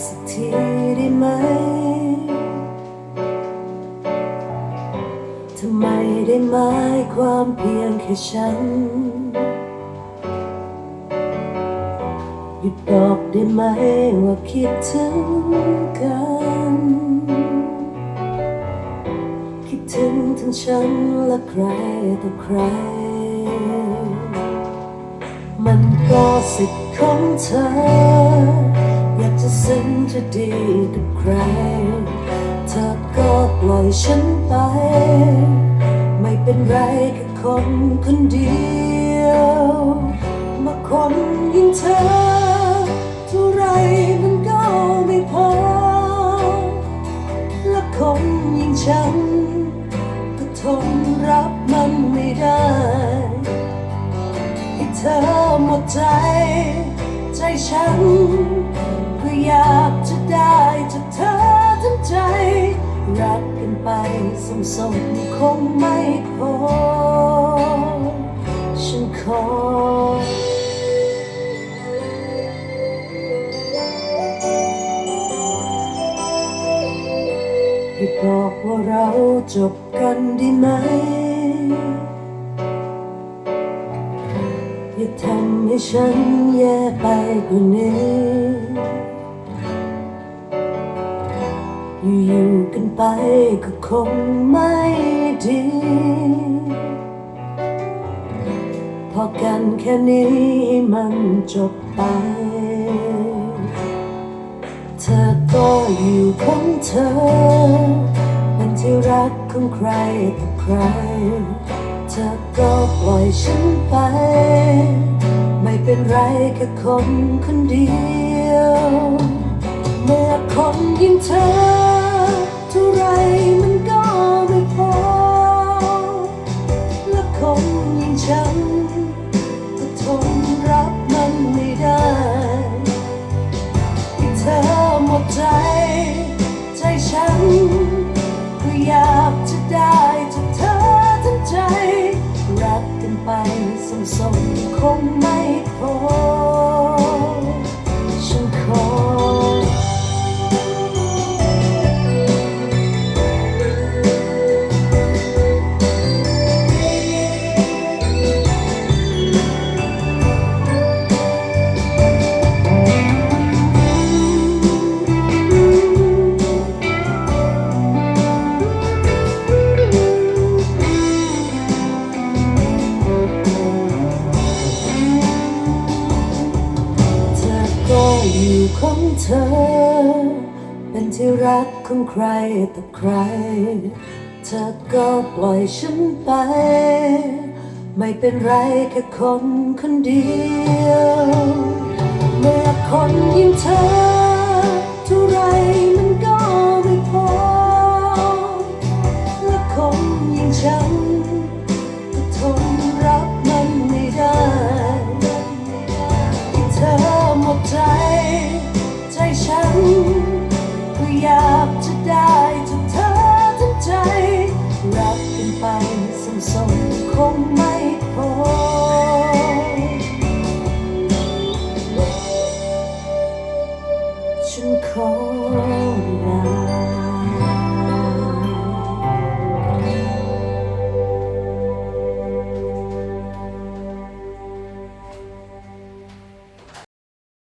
สักทีได้ไหม ทำไมได้หมายความเพียงแค่ฉัน หยุดบอกได้ไหมว่าคิดถึงกัน คิดถึงทั้งฉันและใครต่อใคร มันก็สิทธิ์ของเธอ อยากจะซึ้งจะดีกับใครเธอก็ปล่อยฉันไป ไม่เป็นไรแค่คนคนเดียวมาคนยิ่งเธอเท่าไรมันก็ไม่พอ และคนยิ่งฉันก็ทนรับมันไม่ได้ให้เธอหมดใจ ใจฉันก็ออยากจะได้จากเธอทั้งใจ รักกันไปสมๆคงไม่พอฉันขอให้บอกว่าเราจบกันได้ไหม ทำให้ฉันแย่ไปกว่านี้ อยู่ๆกันไปก็คงไม่ดี พอกันแค่นี้ให้มันจบไป เธอก็อยู่ของเธอ เป็นที่รักของใครต่อใคร เธอก็ปล่อยฉันไป ไม่เป็นไรแค่คนคนเดียว เมื่อคนยิ่งเธอเท่าไรมันก็ไม่พอและคนยิ่งฉัน บกันไปสมๆคงไม่พอ ของเธอ เป็นที่รักของใครต่อใคร เธอก็ปล่อยฉันไป ไม่เป็นไรแค่คนคนเดียวเมื่อคนยิ่งเธอ ก็